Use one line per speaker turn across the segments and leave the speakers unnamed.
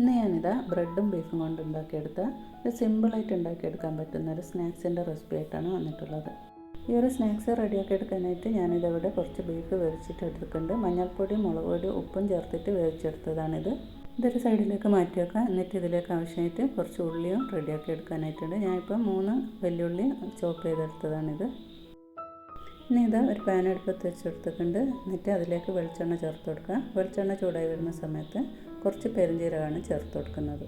ഇന്ന് ഞാനിതാ ബ്രെഡും ബീഫും കൊണ്ട് ഉണ്ടാക്കിയെടുത്ത ഒരു സിമ്പിളായിട്ട് ഉണ്ടാക്കിയെടുക്കാൻ പറ്റുന്ന ഒരു സ്നാക്സിന്റെ റെസിപ്പി ആയിട്ടാണ് വന്നിട്ടുള്ളത്. ഈ ഒരു സ്നാക്സ് റെഡിയാക്കി എടുക്കാനായിട്ട് ഞാനിതവിടെ കുറച്ച് ബീഫ് വേവിച്ചിട്ട് എടുത്തിട്ടുണ്ട്. മഞ്ഞൾപ്പൊടി മുളക് പൊടി ഉപ്പും ചേർത്തിട്ട് വേവിച്ചെടുത്തതാണിത്. ഇതൊരു സൈഡിലേക്ക് മാറ്റി വെക്കാം. എന്നിട്ട് ഇതിലേക്ക് ആവശ്യമായിട്ട് കുറച്ച് ഉള്ളിയും റെഡിയാക്കി എടുക്കാനായിട്ടുണ്ട്. ഞാനിപ്പോൾ മൂന്ന് വെല്ലുള്ളി ചോപ്പ് ചെയ്തെടുത്തതാണിത്. ഇനി ഇത് ഒരു പാൻ അടുപ്പത്ത് വെച്ചെടുത്തിട്ടുണ്ട്. എന്നിട്ട് അതിലേക്ക് വെളിച്ചെണ്ണ ചേർത്ത് കൊടുക്കുക വെളിച്ചെണ്ണ ചൂടായി വരുന്ന സമയത്ത് കുറച്ച് പെരുംജീരകമാണ് ചേർത്ത് കൊടുക്കുന്നത്.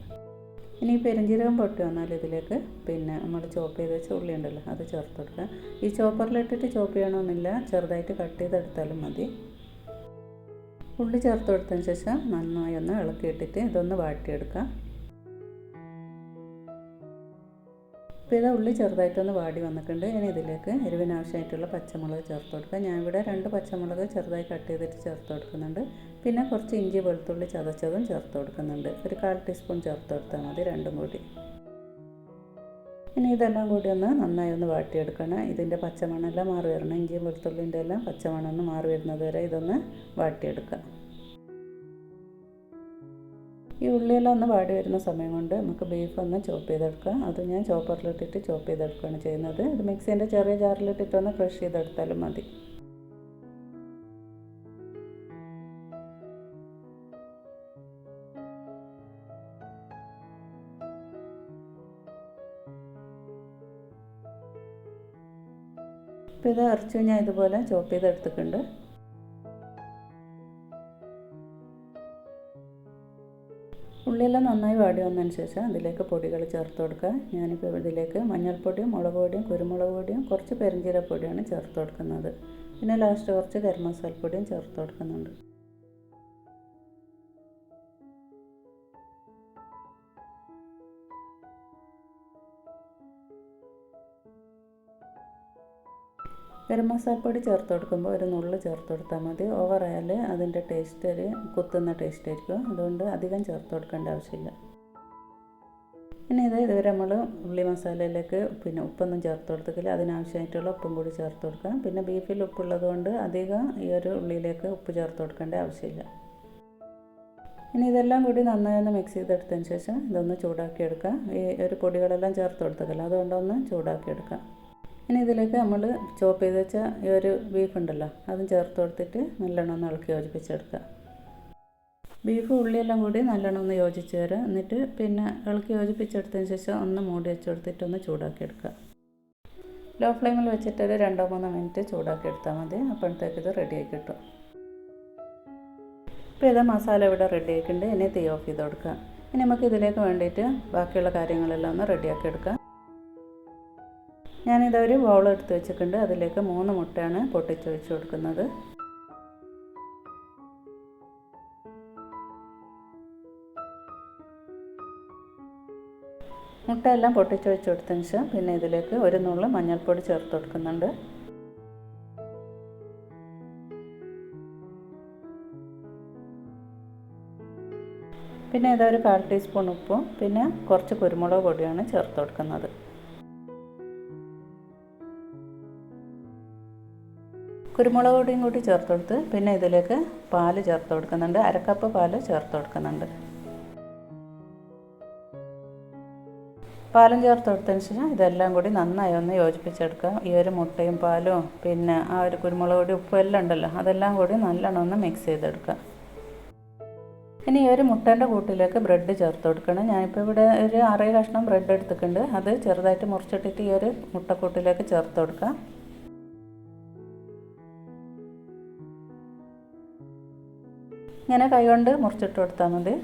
ഇനി പെരുംജീരകം പൊട്ടി വന്നാൽ ഇതിലേക്ക് പിന്നെ നമ്മൾ ചോപ്പ് ചെയ്ത് വെച്ച ഉള്ളി ഉണ്ടല്ലോ അത് ചേർത്ത് കൊടുക്കുക. ഈ ചോപ്പറിലിട്ടിട്ട് ചോപ്പ് ചെയ്യണമെന്നില്ല ചെറുതായിട്ട് കട്ട് ചെയ്തെടുത്താലും മതി. ഉള്ളി ചേർത്ത് കൊടുത്തതിന് ശേഷം നന്നായി ഒന്ന് ഇളക്കിയിട്ടിട്ട് ഇതൊന്ന് വാട്ടിയെടുക്കാം ഇപ്പോൾ ഇത് ഉള്ളി ചെറുതായിട്ടൊന്ന് വാടി വന്നിട്ടുണ്ട്. ഇനി ഇതിലേക്ക് എരിവിനാവശ്യമായിട്ടുള്ള പച്ചമുളക് ചേർത്ത് കൊടുക്കുക ഞാൻ ഇവിടെ രണ്ട് പച്ചമുളക് ചെറുതായി കട്ട് ചെയ്തിട്ട് ചേർത്ത് കൊടുക്കുന്നുണ്ട്. പിന്നെ കുറച്ച് ഇഞ്ചി വെളുത്തുള്ളി ചതച്ചതും ചേർത്ത് കൊടുക്കുന്നുണ്ട്. ഒരു കാൽ ടീസ്പൂൺ ചേർത്ത് കൊടുത്താൽ മതി രണ്ടും കൂടി. ഇനി ഇതെല്ലാം കൂടി ഒന്ന് നന്നായി ഒന്ന് വാട്ടിയെടുക്കണം. ഇതിന്റെ പച്ചമണ്ണെല്ലാം മാറി വരണം. ഇഞ്ചിയും വെളുത്തുള്ളിന്റെ എല്ലാം പച്ചമണം ഒന്ന് മാറി വരുന്നത് വരെ ഇതൊന്ന് വാട്ടിയെടുക്കുക ഈ ഉള്ളിയെല്ലാം ഒന്ന് വാടി വരുന്ന സമയം കൊണ്ട് നമുക്ക് ബീഫ് ഒന്ന് ചോപ്പ് ചെയ്തെടുക്കുക അത് ഞാൻ ചോപ്പറിലിട്ടിട്ട് ചോപ്പ് ചെയ്തെടുക്കുകയാണ് ചെയ്യുന്നത്. ഇത് മിക്സിന്റെ ചെറിയ ജാറിലിട്ടിട്ട് ഒന്ന് ക്രഷ് ചെയ്തെടുത്താലും മതി. ഇപ്പോൾ ഇത് അരച്ചു ഞാൻ ഇതുപോലെ ചോപ്പ് ചെയ്തെടുത്തിട്ടുണ്ട്. ഉള്ളിയെല്ലാം നന്നായി വാടി വന്നതിന് ശേഷം അതിലേക്ക് പൊടികൾ ചേർത്ത് കൊടുക്കുക. ഞാനിപ്പോൾ ഇതിലേക്ക് മഞ്ഞൾപ്പൊടിയും മുളക് പൊടിയും കുരുമുളക് പൊടിയും കുറച്ച് പെരിഞ്ചീരപ്പൊടിയാണ് ചേർത്ത് കൊടുക്കുന്നത്. പിന്നെ ലാസ്റ്റ് കുറച്ച് ഗരം മസാലപ്പൊടിയും ചേർത്ത് കൊടുക്കുന്നുണ്ട്. ഗരം മസാലപ്പൊടി ചേർത്ത് കൊടുക്കുമ്പോൾ ഒരു നുള്ളു ചേർത്ത് കൊടുത്താൽ മതി. ഓവറായാൽ അതിന്റെ ടേസ്റ്റ് ഒരു കുത്തുന്ന ടേസ്റ്റ് ആയിരിക്കും. അതുകൊണ്ട് അധികം ചേർത്ത് കൊടുക്കേണ്ട ആവശ്യമില്ല. പിന്നെ ഇത് ഇതുവരെ നമ്മൾ ഉള്ളി മസാലയിലേക്ക് പിന്നെ ഉപ്പൊന്നും ചേർത്ത് കൊടുത്തിട്ടില്ല അതിനാവശ്യമായിട്ടുള്ള ഉപ്പും കൂടി ചേർത്ത് കൊടുക്കാം പിന്നെ ബീഫിൽ ഉപ്പുള്ളത് കൊണ്ട് അധികം ഈ ഒരു ഉള്ളിയിലേക്ക് ഉപ്പ് ചേർത്ത് കൊടുക്കേണ്ട ആവശ്യമില്ല. ഇനി ഇതെല്ലാം കൂടി നന്നായി ഒന്ന് മിക്സ് ചെയ്തെടുത്തതിന് ശേഷം ഇതൊന്ന് ചൂടാക്കി എടുക്കാം ഈ ഒരു പൊടികളെല്ലാം ചേർത്ത് കൊടുത്തതല്ല അതുകൊണ്ടൊന്ന് ചൂടാക്കി എടുക്കാം ഇനി ഇതിലേക്ക് നമ്മൾ ചോപ്പ് ചെയ്ത് വെച്ച ഈ ഒരു ബീഫ് ഉണ്ടല്ലോ അതും ചേർത്ത് കൊടുത്തിട്ട് നല്ലോണം ഒന്ന് ഇളക്കി യോജിപ്പിച്ചെടുക്കുക. ബീഫ് ഉള്ളിയെല്ലാം കൂടി നല്ലോണം ഒന്ന് യോജിച്ച് തരാം എന്നിട്ട് പിന്നെ ഇളക്കി യോജിപ്പിച്ചെടുത്തതിന് ശേഷം ഒന്ന് മൂടി വെച്ച് കൊടുത്തിട്ട് ഒന്ന് ചൂടാക്കി എടുക്കുക. ലോ ഫ്ലെയിമിൽ വെച്ചിട്ട് ഒരു രണ്ടോ മൂന്നോ മിനിറ്റ് ചൂടാക്കി എടുത്താൽ മതി. അപ്പോഴത്തേക്ക് ഇത് റെഡിയായി കിട്ടും. ഇപ്പോൾ ഇത് മസാല ഇവിടെ റെഡി ആയിട്ടുണ്ട്. ഇനി തീ ഓഫ് ചെയ്ത് കൊടുക്കുക. ഇനി നമുക്ക് ഇതിലേക്ക് വേണ്ടിയിട്ട് ബാക്കിയുള്ള കാര്യങ്ങളെല്ലാം ഒന്ന് റെഡിയാക്കി എടുക്കാം. ഞാനിതൊരു ബൗൾ എടുത്ത് വെച്ചിട്ടുണ്ട്. അതിലേക്ക് മൂന്ന് മുട്ടയാണ് പൊട്ടിച്ചൊഴിച്ച് കൊടുക്കുന്നത്. മുട്ടയെല്ലാം പൊട്ടിച്ചൊഴിച്ച് കൊടുത്തതിന് ശേഷം പിന്നെ ഇതിലേക്ക് ഒരു നുള്ളു മഞ്ഞൾപ്പൊടി ചേർത്ത് കൊടുക്കുന്നുണ്ട്. പിന്നെ ഇതൊരു കാൽ ടീസ്പൂൺ ഉപ്പും പിന്നെ കുറച്ച് കുരുമുളക് പൊടിയാണ് ചേർത്ത് കൊടുക്കുന്നത്. കുരുമുളക് പൊടിയും കൂടി ചേർത്ത് കൊടുത്ത് പിന്നെ ഇതിലേക്ക് പാൽ ചേർത്ത് കൊടുക്കുന്നുണ്ട്. അരക്കപ്പ് പാൽ ചേർത്ത് കൊടുക്കുന്നുണ്ട്. പാലും ചേർത്ത് കൊടുത്തതിന് ശേഷം ഇതെല്ലാം കൂടി നന്നായി ഒന്ന് യോജിപ്പിച്ചെടുക്കാം. ഈ ഒരു മുട്ടയും പാലും പിന്നെ ആ ഒരു കുരുമുളക് പൊടി ഉപ്പും എല്ലാം ഉണ്ടല്ലോ അതെല്ലാം കൂടി നല്ലോണം ഒന്ന് മിക്സ് ചെയ്തെടുക്കാം. ഇനി ഈ ഒരു മുട്ടേന്റെ കൂട്ടിലേക്ക് ബ്രെഡ് ചേർത്ത് കൊടുക്കണം. ഞാനിപ്പോൾ ഇവിടെ ഒരു അറേ കഷ്ണം ബ്രെഡ് എടുത്തിട്ടുണ്ട്. അത് ചെറുതായിട്ട് മുറിച്ചിട്ടിട്ട് ഈ ഒരു മുട്ടക്കൂട്ടിലേക്ക് ചേർത്ത് കൊടുക്കാം. ഇങ്ങനെ കൈകൊണ്ട് മുറിച്ചിട്ട് കൊടുത്താൽ മതി.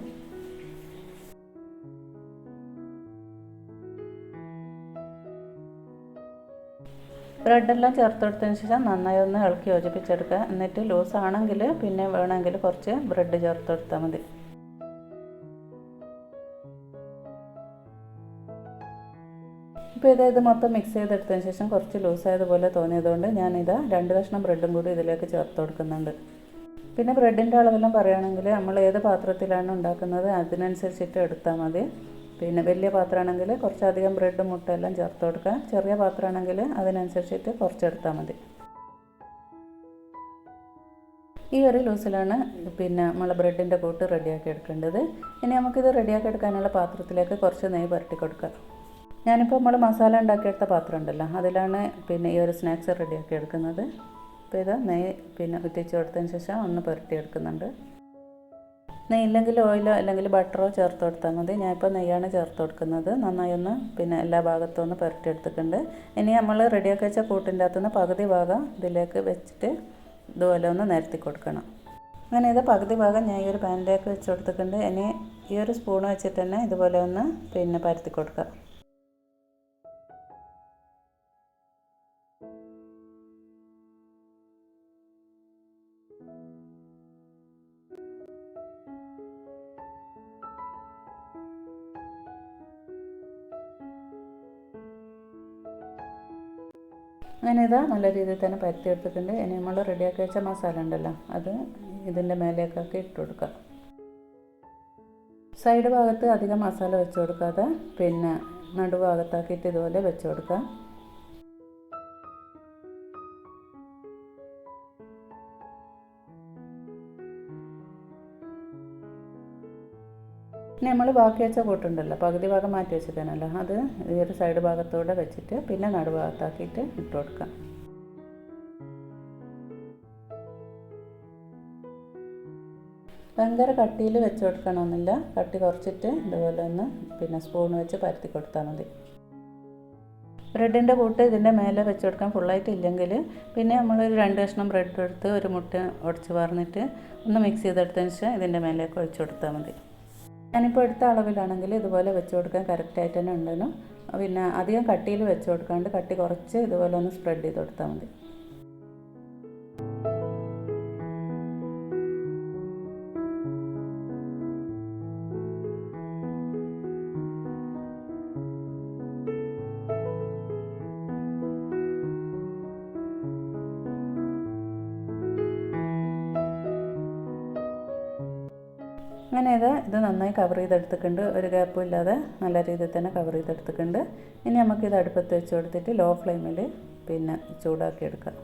ബ്രെഡെല്ലാം ചേർത്ത് കൊടുത്തതിന് ശേഷം നന്നായി ഒന്ന് ഇളക്കി യോജിപ്പിച്ചെടുക്കുക. എന്നിട്ട് ലൂസ് ആണെങ്കിൽ പിന്നെ വേണമെങ്കിൽ കുറച്ച് ബ്രെഡ് ചേർത്ത് കൊടുത്താൽ മതി. ഇപ്പോൾ ഇത് ഇത് മൊത്തം മിക്സ് ചെയ്തെടുത്തതിന് ശേഷം കുറച്ച് ലൂസായതുപോലെ തോന്നിയതുകൊണ്ട് ഞാനിത് രണ്ട് കഷ്ണം ബ്രെഡും കൂടി ഇതിലേക്ക് ചേർത്ത് കൊടുക്കുന്നുണ്ട്. പിന്നെ ബ്രെഡിന്റെ അളവെല്ലാം പറയുകയാണെങ്കിൽ നമ്മൾ ഏത് പാത്രത്തിലാണ് ഉണ്ടാക്കുന്നത് അതിനനുസരിച്ചിട്ട് എടുത്താൽ മതി. പിന്നെ വലിയ പാത്രമാണെങ്കിൽ കുറച്ചധികം ബ്രെഡ് മുട്ട എല്ലാം ചേർത്ത് കൊടുക്കുക. ചെറിയ പാത്രമാണെങ്കിൽ അതിനനുസരിച്ചിട്ട് കുറച്ചെടുത്താൽ മതി. ഈ ഒരു ലൂസിലാണ് പിന്നെ നമ്മൾ ബ്രെഡിന്റെ കൂട്ട് റെഡിയാക്കി എടുക്കേണ്ടത്. ഇനി നമുക്കിത് റെഡിയാക്കി എടുക്കാനുള്ള പാത്രത്തിലേക്ക് കുറച്ച് നെയ്യ് പുരട്ടി കൊടുക്കാം ഞാനിപ്പോൾ നമ്മൾ മസാല ഉണ്ടാക്കിയെടുത്ത പാത്രം ഉണ്ടല്ലോ അതിലാണ് പിന്നെ ഈ ഒരു സ്നാക്സ് റെഡിയാക്കി എടുക്കുന്നത്. അപ്പോൾ ഇത് നെയ്യ് പിന്നെ ഉറ്റിച്ച് കൊടുത്തതിന് ശേഷം ഒന്ന് പുരട്ടി എടുക്കുന്നുണ്ട്. നെയ്യ് ഇല്ലെങ്കിൽ ഓയിലോ അല്ലെങ്കിൽ ബട്ടറോ ചേർത്ത് കൊടുത്താൽ മതി. ഞാനിപ്പോൾ നെയ്യാണ് ചേർത്ത് കൊടുക്കുന്നത്. നന്നായി ഒന്ന് പിന്നെ എല്ലാ ഭാഗത്തും ഒന്ന് പുരട്ടി എടുത്തിട്ടുണ്ട്. ഇനി നമ്മൾ റെഡിയാക്കി വെച്ച കൂട്ടിന്റെ അകത്തുനിന്ന് പകുതി ഭാഗം ഇതിലേക്ക് വെച്ചിട്ട് ഇതുപോലെ ഒന്ന് നിരത്തി കൊടുക്കണം. അങ്ങനെ ഇത് പകുതി ഭാഗം ഞാൻ ഈ ഒരു പാനിലേക്ക് വെച്ച് കൊടുത്തിട്ടുണ്ട്. ഇനി ഈ ഒരു സ്പൂൺ വെച്ചിട്ട് തന്നെ ഇതുപോലെ ഒന്ന് പിന്നെ പരത്തി കൊടുക്കുക. അങ്ങനെ ഇതാ നല്ല രീതിയിൽ തന്നെ പരത്തി എടുത്തിട്ടുണ്ട് ഇനി നമ്മൾ റെഡിയാക്കി വെച്ച മസാല ഉണ്ടല്ലോ അത് ഇതിന്റെ മേലേക്കൊക്കെ ഇട്ട് കൊടുക്കുക സൈഡ് ഭാഗത്ത് അധികം മസാല വെച്ച് കൊടുക്കാതെ പിന്നെ നടുഭാഗത്താക്കിയിട്ട് ഇതുപോലെ വെച്ച് കൊടുക്കുക നമ്മൾ ബാക്കി വെച്ച കൂട്ടുണ്ടല്ലോ. പകുതി ഭാഗം മാറ്റി വെച്ചിട്ടാണല്ലോ. അത് ഈ ഒരു സൈഡ് ഭാഗത്തോടെ വെച്ചിട്ട് പിന്നെ നടുഭാഗത്താക്കിയിട്ട് ഇട്ട് കൊടുക്കാം. ഭയങ്കര കട്ടിയിൽ വെച്ച് കൊടുക്കണമെന്നില്ല കട്ടി കുറച്ചിട്ട് ഇതുപോലെ ഒന്ന് പിന്നെ സ്പൂൺ വെച്ച് പരത്തി കൊടുത്താൽ മതി. ബ്രെഡിന്റെ കൂട്ട് ഇതിന്റെ മേലെ വെച്ച് കൊടുക്കാൻ ഫുള്ളായിട്ട് ഇല്ലെങ്കിൽ പിന്നെ നമ്മൾ ഒരു രണ്ട് കഷ്ണം ബ്രെഡ് എടുത്ത് ഒരു മുട്ട ഉടച്ച് പറഞ്ഞിട്ട് ഒന്ന് മിക്സ് ചെയ്തെടുത്തതിന് ശേഷം ഇതിന്റെ മേലേക്ക് ഒഴിച്ച് കൊടുത്താൽ മതി. ഞാനിപ്പോൾ എടുത്ത അളവിലാണെങ്കിൽ ഇതുപോലെ വെച്ച് കൊടുക്കാൻ കറക്റ്റായിട്ട് തന്നെ ഉണ്ടല്ലോ പിന്നെ അധികം കട്ടിയിൽ വെച്ച് കൊടുക്കാണ്ട് കട്ടി കുറച്ച് ഇതുപോലെ ഒന്ന് സ്പ്രെഡ് ചെയ്ത് കൊടുത്താൽ മതി. അങ്ങനെ ഇത് നന്നായി കവർ ചെയ്തെടുത്തിട്ടുണ്ട്. ഒരു ഗ്യാപ്പും ഇല്ലാതെ നല്ല രീതിയിൽ തന്നെ കവർ ചെയ്തെടുത്തിട്ടുണ്ട്. ഇനി നമുക്കിത് അടുപ്പത്ത് വെച്ച് കൊടുത്തിട്ട് ലോ ഫ്ലെയിമിൽ പിന്നെ ചൂടാക്കി എടുക്കാം.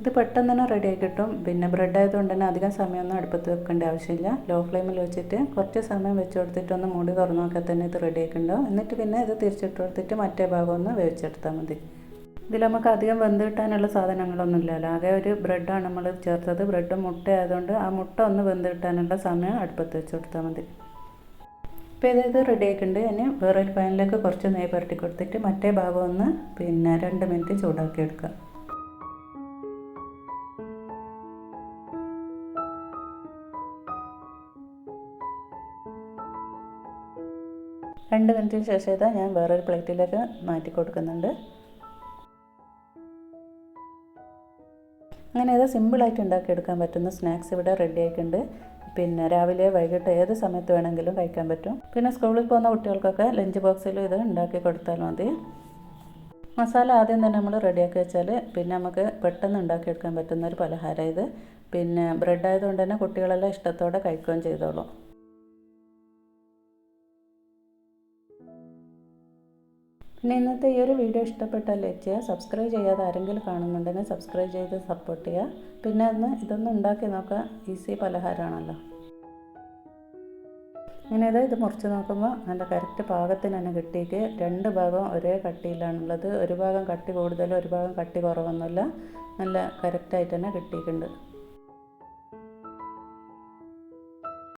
ഇത് പെട്ടെന്ന് തന്നെ റെഡി ആയി കിട്ടും. പിന്നെ ബ്രെഡ് ആയതുകൊണ്ട് തന്നെ അധികം സമയമൊന്നും അടുപ്പത്ത് വെക്കേണ്ട ആവശ്യമില്ല. ലോ ഫ്ലെയിമിൽ വെച്ചിട്ട് കുറച്ച് സമയം വെച്ച് കൊടുത്തിട്ട് ഒന്ന് മൂടി തുറന്നു നോക്കാൻ തന്നെ ഇത് റെഡി ആയിട്ടുണ്ടാവും എന്നിട്ട് പിന്നെ ഇത് തിരിച്ചിട്ട് കൊടുത്തിട്ട് മറ്റേ ഭാഗം ഒന്ന് വേവിച്ചെടുത്താൽ മതി. ഇതിൽ നമുക്ക് അധികം വെന്ത് കിട്ടാനുള്ള സാധനങ്ങളൊന്നും ഇല്ലല്ലോ ആകെ ഒരു ബ്രെഡാണ് നമ്മൾ ചേർത്തത്. ബ്രെഡും മുട്ട ആയതുകൊണ്ട് ആ മുട്ട ഒന്ന് വെന്ത് കിട്ടാനുള്ള സമയം അടുപ്പത്ത് വെച്ച് കൊടുത്താൽ മതി. ഇപ്പോൾ ഇതായത് റെഡി ആയിട്ടുണ്ട്. ഇനി വേറൊരു പാനിലേക്ക് കുറച്ച് നെയ്യ് പുരട്ടി കൊടുത്തിട്ട് മറ്റേ ഭാഗം ഒന്ന് പിന്നെ രണ്ട് മിനിറ്റ് ചൂടാക്കി എടുക്കുക. രണ്ട് മിനിറ്റിന് ശേഷം ഇതാ ഞാൻ വേറൊരു പ്ലേറ്റിലേക്ക് മാറ്റി കൊടുക്കുന്നുണ്ട്. അങ്ങനെ ഏത് സിമ്പിളായിട്ട് ഉണ്ടാക്കിയെടുക്കാൻ പറ്റുന്ന സ്നാക്സ് ഇവിടെ റെഡി ആയിട്ടുണ്ട്. പിന്നെ രാവിലെ വൈകിട്ട് ഏത് സമയത്ത് വേണമെങ്കിലും കഴിക്കാൻ പറ്റും. പിന്നെ സ്കൂളിൽ പോകുന്ന കുട്ടികൾക്കൊക്കെ ലഞ്ച് ബോക്സിൽ ഇത് ഉണ്ടാക്കി കൊടുത്താൽ മതി. മസാല ആദ്യം തന്നെ നമ്മൾ റെഡിയാക്കി വെച്ചാൽ പിന്നെ നമുക്ക് പെട്ടെന്ന് ഉണ്ടാക്കിയെടുക്കാൻ പറ്റുന്ന ഒരു പലഹാരം ഇത്. പിന്നെ ബ്രെഡ് ആയതുകൊണ്ട് തന്നെ കുട്ടികളെല്ലാം ഇഷ്ടത്തോടെ കഴിക്കുകയും ചെയ്തോളും. പിന്നെ ഇന്നത്തെ ഈ ഒരു വീഡിയോ ഇഷ്ടപ്പെട്ടാൽ ലൈക്ക് ചെയ്യുക സബ്സ്ക്രൈബ് ചെയ്യാതെ ആരെങ്കിലും കാണുന്നുണ്ടെങ്കിൽ സബ്സ്ക്രൈബ് ചെയ്ത് സപ്പോർട്ട് ചെയ്യുക. പിന്നെ അന്ന് ഇതൊന്ന് ഉണ്ടാക്കി നോക്കുക ഈസി പലഹാരമാണല്ലോ. ഇങ്ങനെ ഇത് മുറിച്ച് നോക്കുമ്പോൾ നല്ല കറക്റ്റ് പാകത്തിന് തന്നെ കിട്ടിയിട്ട് രണ്ട് ഭാഗം ഒരേ കട്ടിയിലാണുള്ളത്. ഒരു ഭാഗം കട്ടി കൂടുതലും ഒരു ഭാഗം കട്ടി കുറവൊന്നുമില്ല. നല്ല കറക്റ്റായിട്ട് തന്നെ കിട്ടിയിട്ടുണ്ട്.